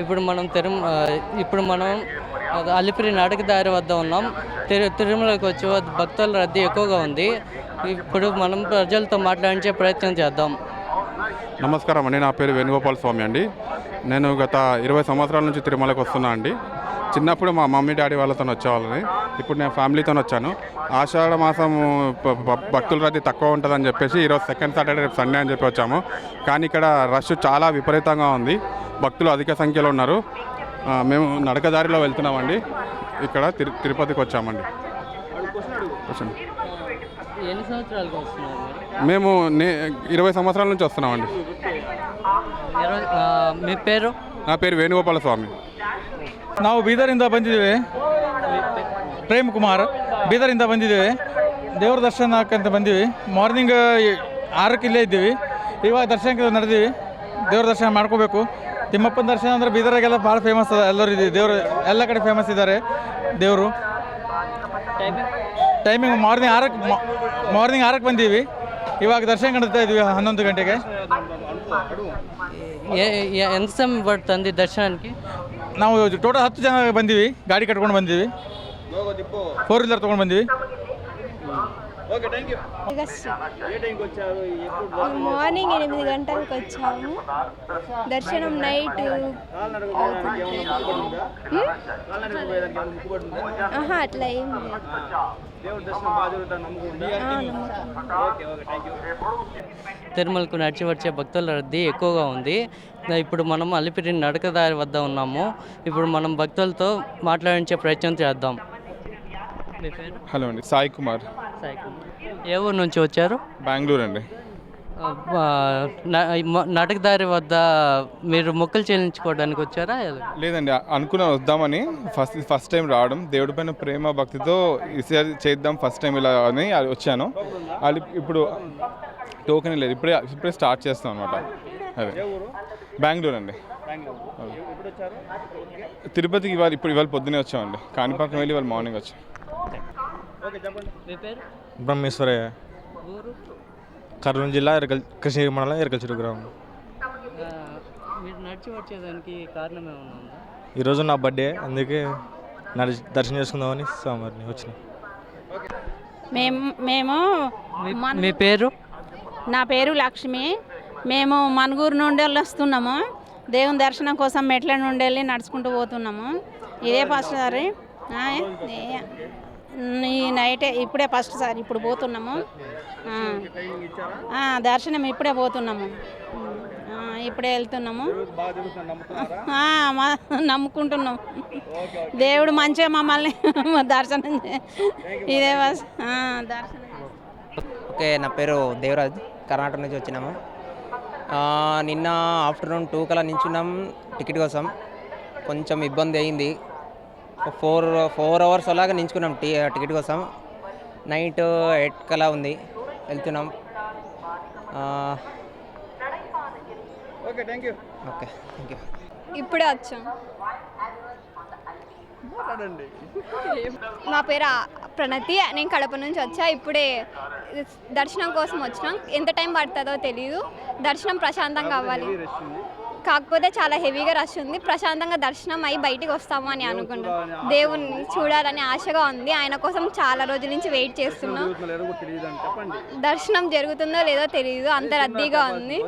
ఇప్పుడు మనం తిరు ఇప్పుడు మనం అలిపిరి నాటక దారి వద్ద ఉన్నాం. తిరు తిరుమలకి వచ్చే భక్తుల రద్దీ ఎక్కువగా ఉంది. ఇప్పుడు మనం ప్రజలతో మాట్లాడించే ప్రయత్నం చేద్దాం. నమస్కారం అండి నా పేరు వేణుగోపాల స్వామి అండి. నేను గత ఇరవై సంవత్సరాల నుంచి తిరుమలకు వస్తున్నా అండి. చిన్నప్పుడు మా మమ్మీ డాడీ వాళ్ళతో వచ్చేవాళ్ళని. ఇప్పుడు నేను ఫ్యామిలీతో వచ్చాను. ఆషాఢ మాసం భక్తుల రద్దీ తక్కువ ఉంటుందని చెప్పేసి ఈరోజు సెకండ్ సాటర్డే రేపు సండే అని చెప్పి వచ్చాము. కానీ ఇక్కడ రష్ చాలా విపరీతంగా ఉంది. భక్తులు అధిక సంఖ్యలో ఉన్నారు. మేము నడకదారిలో వెళ్తున్నామండి. ఇక్కడ తిరు తిరుపతికి వచ్చామండి. ఎన్ని సంవత్సరాలకు వస్తున్నారు మీరు? మేము నే ఇరవై సంవత్సరాల నుంచి వస్తున్నామండి ఇరవై ఆ, మీ పేరు నా పేరు వేణుగోపాల స్వామి ನಾವು ಬೀದರಿಂದ ಬಂದಿದ್ದೇವೆ ಪ್ರೇಮ್ ಕುಮಾರ್ ಬೀದರಿಂದ ಬಂದಿದ್ದೇವೆ ದೇವ್ರ ದರ್ಶನಕ್ಕಂತ ಬಂದೀವಿ ಮಾರ್ನಿಂಗ್ ಆರಕ್ಕೆ ಇಲ್ಲೇ ಇದ್ದೀವಿ ಇವಾಗ ದರ್ಶನಕ್ಕೆ ನಡೆದೀವಿ ದೇವ್ರ ದರ್ಶನ ಮಾಡ್ಕೋಬೇಕು ತಿಮ್ಮಪ್ಪನ ದರ್ಶನ ಅಂದರೆ ಬೀದರಾಗೆಲ್ಲ ಭಾಳ ಫೇಮಸ್ ಅದ ಎಲ್ಲರೂ ಇದೆ ದೇವರು ಎಲ್ಲ ಕಡೆ ಫೇಮಸ್ ಇದ್ದಾರೆ ದೇವರು ಟೈಮಿಂಗ್ ಮಾರ್ನಿಂಗ್ ಆರಕ್ಕೆ ಮಾರ್ನಿಂಗ್ ಆರಕ್ಕೆ ಬಂದೀವಿ. ಇವಾಗ ದರ್ಶನ ಕಂಡ್ತಾ ಇದ್ವಿ ಹನ್ನೊಂದು ಗಂಟೆಗೆ. ಎಂತ ಸಮ್ ಬರ್ತಂದಿ ದರ್ಶನಕ್ಕೆ? ನಾವು ಟೋಟಲ್ ಹತ್ತು ಜನ ಬಂದೀವಿ ಗಾಡಿ ಕಟ್ಕೊಂಡು ಬಂದೀವಿ. ಫೋರ್ ವೀಲರ್ ತೊಗೊಂಡು ಬಂದೀವಿ. మార్నింగ్ ఎనిమిది గంటలకు వచ్చాము. దర్శనం నైట్. ఆహా అట్లా ఏం. తిరుమలకు నడిచి వచ్చే భక్తుల రద్దీ ఎక్కువగా ఉంది. ఇప్పుడు మనం అలిపిరి నడకదారి వద్ద ఉన్నాము. ఇప్పుడు మనం భక్తులతో మాట్లాడించే ప్రయత్నం చేద్దాం. మీ పేరు? హలో అండి సాయి కుమార్. సాయి కుమార్. ఏ ఊరు నుంచి వచ్చారు? బెంగళూరు అండి. ఆ, న- మ- నడకదారి వద్ద మీరు మొక్కలు చెల్లించుకోవడానికి వచ్చారా? లేదండి అనుకున్నా వద్దామని. ఫస్ట్ ఫస్ట్ టైం రావడం. దేవుడి పైన ప్రేమ భక్తితో ఈసారి చేద్దాం ఫస్ట్ టైం ఇలా అని వచ్చాను. అది ఇప్పుడు టోకెన్ లేదు. ఇప్పుడే ఇప్పుడే స్టార్ట్ చేస్తాం అనమాట అదే. బెంగళూరు అండి. తిరుపతికి ఇవాళ ఇప్పుడు ఇవాళ పొద్దునే వచ్చామండి. కాణిపాకం వెళ్ళి ఇవాళ మార్నింగ్ వచ్చాం. బ్రహ్మేశ్వరయ్య. కర్నూలు జిల్లా ఎరకల్ కృష్ణగిరి మండలం ఎరకల్చెరు గ్రామం. ఆ, మీరు నడిచి వచ్చేదానికి కారణం ఏమైనా ఉందా ఈరోజు నా బర్త్డే అందుకే నడిచి దర్శనం చేసుకుందామని స్వామివారిని వచ్చిన. మేము మేము మీ- పేరు? నా పేరు లక్ష్మి. మేము మనుగూరు నుండి వెళ్ళి వస్తున్నాము. దేవుని దర్శనం కోసం మెట్ల నుండి వెళ్ళి నడుచుకుంటూ పోతున్నాము. ఇదే ఫస్ట్ సారి. ఈ నైటే ఇప్పుడే ఫస్ట్ సార్ ఇప్పుడు పోతున్నాము. దర్శనం ఇప్పుడే పోతున్నాము. ఇప్పుడే వెళ్తున్నాము. నమ్ముకుంటున్నాము నమ్ముకుంటున్నాం. దేవుడు మంచిగా మమ్మల్ని దర్శనం చే- ఇదే దర్శనం. ఓకే నా పేరు దేవరాజ్. కర్ణాటక నుంచి వచ్చినాము. నిన్న ఆఫ్టర్నూన్ టూ కల్లా నించున్నాం. టికెట్ కోసం. కొంచెం ఇబ్బంది అయింది. ఫోర్ ఫోర్ అవర్స్ అలాగా నించుకున్నాం టీ టికెట్ కోసం. నైట్ ఎయిట్ కలా ఉంది. వెళ్తున్నాం. ఆ, ఓకే థ్యాంక్ యూ. ఇప్పుడే వచ్చాం. నా పేరు ప్రణతి. నేను కడప నుంచి వచ్చా. ఇప్పుడే దర్శనం కోసం వచ్చినాం. ఎంత టైం పడుతుందో తెలియదు దర్శనం ప్రశాంతంగా అవ్వాలి. కాకపోతే చాలా హెవీగా రష్ ఉంది. ప్రశాంతంగా దర్శనం అయి బయటికి వస్తాము అని అనుకుంటాం దేవుణ్ణి చూడాలని ఆశగా ఉంది. ఆయన కోసం చాలా రోజుల నుంచి వెయిట్ చేస్తున్నాం. దర్శనం జరుగుతుందో లేదో తెలియదు అంత రద్దీగా ఉంది.